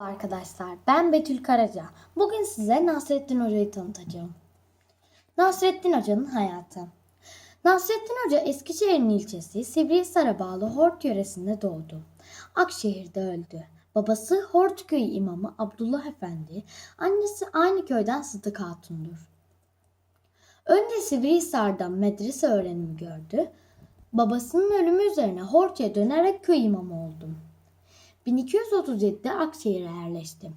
Arkadaşlar ben Betül Karaca. Bugün size Nasrettin Hoca'yı tanıtacağım. Nasrettin Hoca'nın hayatı. Nasrettin Hoca Eskişehir'in ilçesi Sivrihisar'a bağlı Hort yöresinde doğdu. Akşehir'de öldü. Babası Hortköy imamı Abdullah Efendi, annesi aynı köyden Sıdık Hatun'dur. Önce Sivrihisar'dan medrese öğrenimi gördü. Babasının ölümü üzerine Hort'a dönerek köy imamı oldu. 1237'de Akşehir'e yerleşti.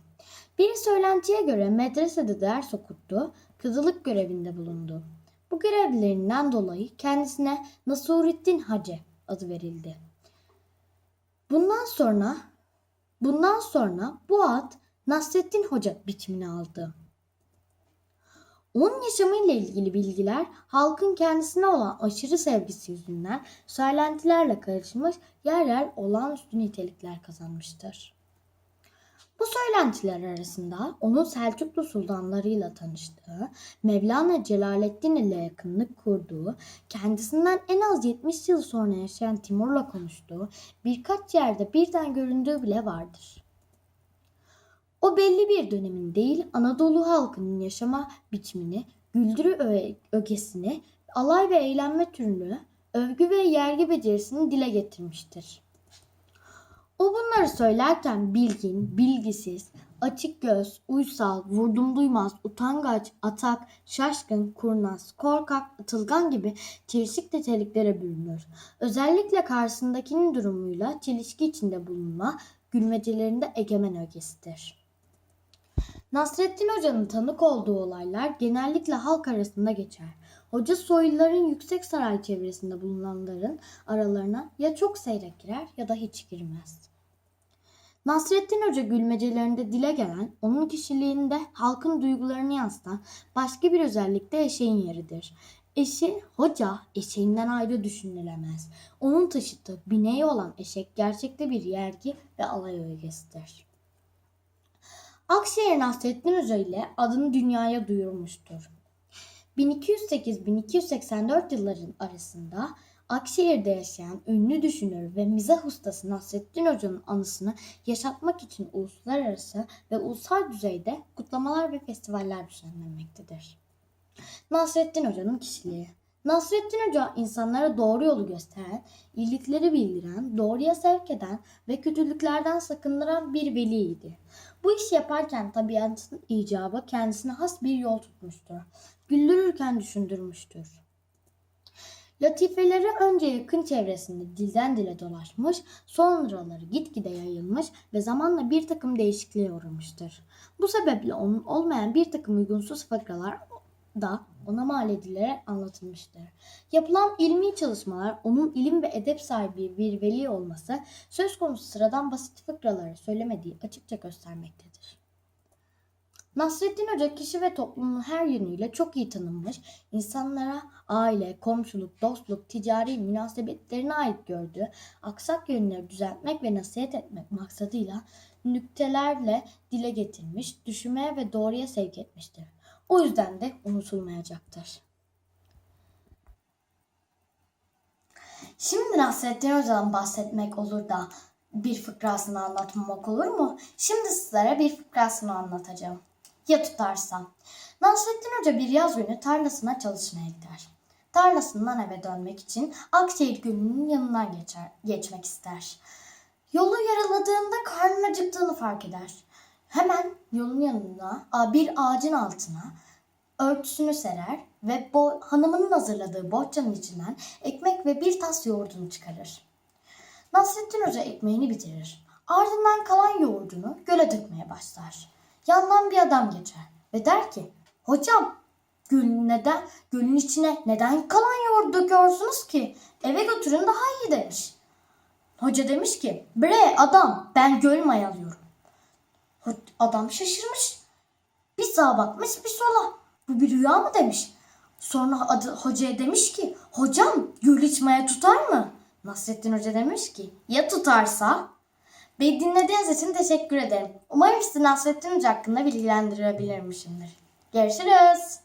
Bir söylentiye göre medresede ders okuttu, kızılık görevinde bulundu. Bu görevlerinden dolayı kendisine Nasurettin Hacı adı verildi. Bundan sonra bundan sonra bu ad Nasrettin Hoca biçimini aldı. Onun yaşamıyla ilgili bilgiler halkın kendisine olan aşırı sevgisi yüzünden söylentilerle karışmış yer yer olağanüstü nitelikler kazanmıştır. Bu söylentiler arasında onun Selçuklu sultanlarıyla tanıştığı, Mevlana Celaleddin ile yakınlık kurduğu, kendisinden en az 70 yıl sonra yaşayan Timur'la konuştuğu, birkaç yerde birden göründüğü bile vardır. O belli bir dönemin değil Anadolu halkının yaşama biçimini, güldürü ögesini, alay ve eğlenme türünü, övgü ve yergi becerisini dile getirmiştir. O bunları söylerken bilgin, bilgisiz, açık göz, uysal, vurdum duymaz, utangaç, atak, şaşkın, kurnaz, korkak, atılgan gibi çelişik niteliklere bürünür. Özellikle karşısındakinin durumuyla çelişki içinde bulunma, gülmecelerinde egemen ögesidir. Nasrettin Hoca'nın tanık olduğu olaylar genellikle halk arasında geçer. Hoca soyluların yüksek saray çevresinde bulunanların aralarına ya çok seyrek girer ya da hiç girmez. Nasrettin Hoca gülmecelerinde dile gelen, onun kişiliğinde halkın duygularını yansıtan başka bir özellik de eşeğin yeridir. Eşi, hoca eşeğinden ayrı düşünülemez. Onun taşıtı, bineği olan eşek gerçekte bir yergi ve alay ögesidir. Akşehir Nasrettin Hoca ile adını dünyaya duyurmuştur. 1208-1284 yılların arasında Akşehir'de yaşayan ünlü düşünür ve mizah ustası Nasrettin Hoca'nın anısını yaşatmak için uluslararası ve ulusal düzeyde kutlamalar ve festivaller düzenlenmektedir. Nasrettin Hoca'nın kişiliği Nasrettin Hoca insanlara doğru yolu gösteren, iyilikleri bildiren, doğruya sevk eden ve kötülüklerden sakındıran bir veliydi. Bu işi yaparken tabiatın icabı kendisine has bir yol tutmuştur. Güldürürken düşündürmüştür. Latifeleri önce yakın çevresinde dilden dile dolaşmış, sonraları gitgide yayılmış ve zamanla bir takım değişikliğe uğramıştır. Bu sebeple onun olmayan bir takım uygunsuz fıkralar da ona mal edilerek anlatılmıştır. Yapılan ilmi çalışmalar onun ilim ve edep sahibi bir veli olması söz konusu sıradan basit fıkraları söylemediği açıkça göstermektedir. Nasrettin Hoca kişi ve toplumun her yönüyle çok iyi tanınmış, insanlara aile, komşuluk, dostluk, ticari münasebetlerine ait gördüğü aksak yönleri düzeltmek ve nasihat etmek maksadıyla nüktelerle dile getirmiş, düşünmeye ve doğruya sevk etmiştir. O yüzden de unutulmayacaktır. Şimdi Nasrettin Hoca'dan bahsetmek olur da bir fıkrasını anlatmamak olur mu? Şimdi sizlere bir fıkrasını anlatacağım. Ya tutarsam? Nasrettin Hoca bir yaz günü tarlasına çalışmaya gider. Tarlasından eve dönmek için Akşehir Gölü'nün yanından geçer, geçmek ister. Yolu yaraladığında karnın acıktığını fark eder. Hemen yolun yanına bir ağacın altına örtüsünü serer ve bo- hanımının hazırladığı bohçanın içinden ekmek ve bir tas yoğurdunu çıkarır. Nasrettin Hoca ekmeğini bitirir. Ardından kalan yoğurdunu göle dökmeye başlar. Yandan bir adam geçer ve der ki, Hocam göl neden, gölün içine neden kalan yoğurdu döküyorsunuz ki? Eve götürün daha iyi demiş. Hoca demiş ki, bre adam ben göl mayalıyorum. Adam şaşırmış. Bir sağa bakmış bir sola. Bu bir rüya mı demiş. Sonra adı, hocaya demiş ki hocam gül içmeye tutar mı? Nasrettin Hoca demiş ki ya tutarsa? Beni dinlediğiniz için teşekkür ederim. Umarım sizi Nasrettin Hoca hakkında bilgilendirebilirmişimdir. Görüşürüz.